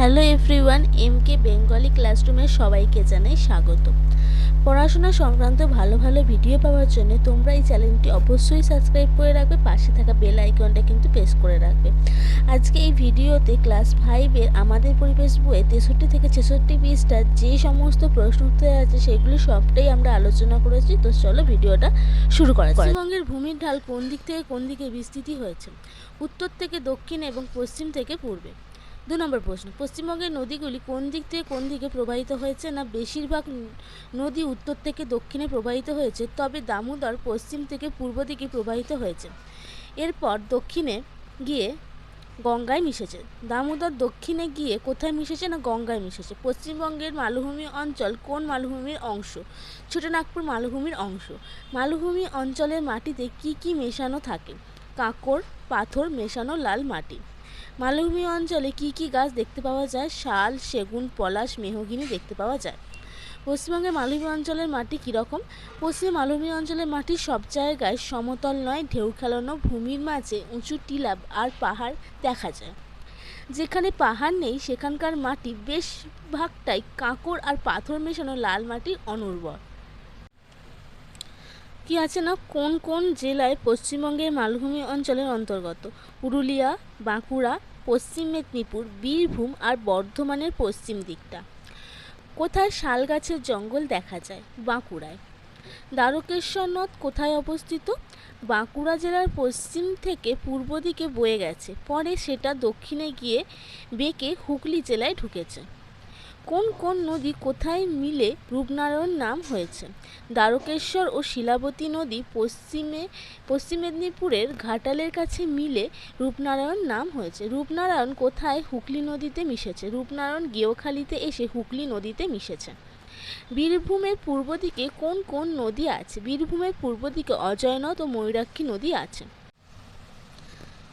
Hello everyone M K Bengali ক্লাসরুমের সবাইকে জানাই স্বাগত। পড়াশোনা সংক্রান্ত ভালো ভালো ভিডিও পাওয়ার জন্য তোমরা এই চ্যানেলটি অবশ্যই সাবস্ক্রাইব করে রাখবে, পাশে থাকা বেল আইকনটা কিন্তু প্রেস করে রাখবে। আজকে এই ভিডিওতে ক্লাস ফাইভের আমাদের পরিবেশ বইয়ে তেষট্টি থেকে ছেষট্টি পৃষ্ঠার যে সমস্ত প্রশ্ন উত্তর আছে, সেগুলি সবটাই আমরা আলোচনা করেছি। তো চলো ভিডিওটা শুরু করা। পশ্চিমবঙ্গের ভূমির ঢাল কোন দিক থেকে কোন দিকে বিস্তৃতি হয়েছে? উত্তর থেকে দক্ষিণ এবং পশ্চিম থেকে পূর্বে। দু নম্বর প্রশ্ন, পশ্চিমবঙ্গের নদীগুলি কোন দিক থেকে কোন দিকে প্রবাহিত হয়েছে না বেশিরভাগ নদী উত্তর থেকে দক্ষিণে প্রবাহিত হয়েছে, তবে দামোদর পশ্চিম থেকে পূর্ব দিকে প্রবাহিত হয়েছে। এরপর দক্ষিণে গিয়ে গঙ্গায় মিশেছে। দামোদর দক্ষিণে গিয়ে কোথায় মিশেছে না গঙ্গায় মিশেছে? পশ্চিমবঙ্গের মালভূমি অঞ্চল কোন মালভূমির অংশ? ছোটনাগপুর মালভূমির অংশ। মালভূমি অঞ্চলের মাটিতে কি কি মেশানো থাকে? কাঁকড়, পাথর মেশানো লাল মাটি। মালভূমি অঞ্চলে কি কি গাছ দেখতে পাওয়া যায়? শাল, সেগুন, পলাশ, মেহগিনি দেখতে পাওয়া যায়। পশ্চিমবঙ্গের মালভূমি অঞ্চলের মাটি কীরকম? পশ্চিম মালভূমি অঞ্চলের মাটি সব জায়গায় সমতল নয়, ঢেউ খেলানো, ভূমির মাঝে উঁচু টিলা আর পাহাড় দেখা যায়। যেখানে পাহাড় নেই, সেখানকার মাটি বেশভাগটাই কাঁকড় আর পাথর মেশানো লাল মাটি অনুর্বর। কি আছে না কোন কোন জেলায় পশ্চিমবঙ্গের মালভূমি অঞ্চলের অন্তর্গত? পুরুলিয়া, বাঁকুড়া, পশ্চিম মেদিনীপুর, বীরভূম আর বর্ধমানের পশ্চিম দিকটা। কোথায় শাল গাছের জঙ্গল দেখা যায়? বাঁকুড়ায়। দ্বারকেশ্বর নদ কোথায় অবস্থিত? বাঁকুড়া জেলার পশ্চিম থেকে পূর্ব দিকে বয়ে গেছে, পরে সেটা দক্ষিণে গিয়ে বেঁকে হুগলি জেলায় ঢুকেছে। কোন কোন নদী কোথায় মিলে রূপনারায়ণ নাম হয়েছে? দ্বারকেশ্বর ও শিলাবতী নদী পশ্চিমে, পশ্চিম মেদিনীপুরের ঘাটালের কাছে মিলে রূপনারায়ণ নাম হয়েছে। রূপনারায়ণ কোথায়? হুগলি নদীতে মিশেছে। রূপনারায়ণ গেওখালিতে এসে হুগলি নদীতে মিশেছে। বীরভূমের পূর্ব দিকে কোন কোন নদী আছে? বীরভূমের পূর্ব দিকে অজয়নদ ও ময়ূরাক্ষী নদী আছে।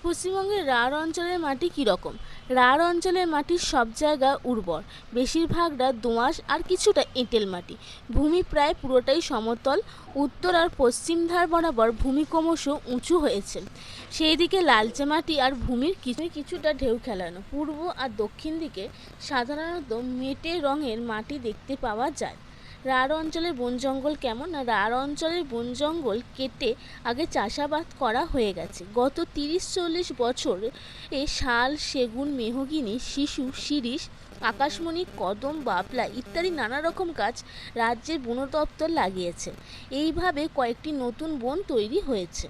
পশ্চিমবঙ্গের রাঢ় অঞ্চলের মাটি কীরকম? রাঢ় অঞ্চলের মাটি সব জায়গা উর্বর। বেশিরভাগটা দোআঁশ আর কিছুটা এঁটেল মাটি। ভূমি প্রায় পুরোটাই সমতল। উত্তর আর পশ্চিম ধার বরাবর ভূমি ক্রমশ উঁচু হয়েছে। সেই দিকে লালচে মাটি আর ভূমির কিছু কিছুটা ঢেউ খেলানো। পূর্ব আর দক্ষিণ দিকে সাধারণত মেটে রঙের মাটি দেখতে পাওয়া যায়। রাঢ় অঞ্চলের বন জঙ্গল কেমন? না, রাঢ় অঞ্চলের বন জঙ্গল কেটে আগে চাষাবাদ করা হয়ে গেছে। গত তিরিশ চল্লিশ বছর এ শাল, সেগুন, মেহগিনি, শিশু, শিরীষ, আকাশমণি, কদম, বাবলা ইত্যাদি নানা রকম গাছ রাজ্যের বন দপ্তর লাগিয়েছে। এইভাবে কয়েকটি নতুন বন তৈরি হয়েছে।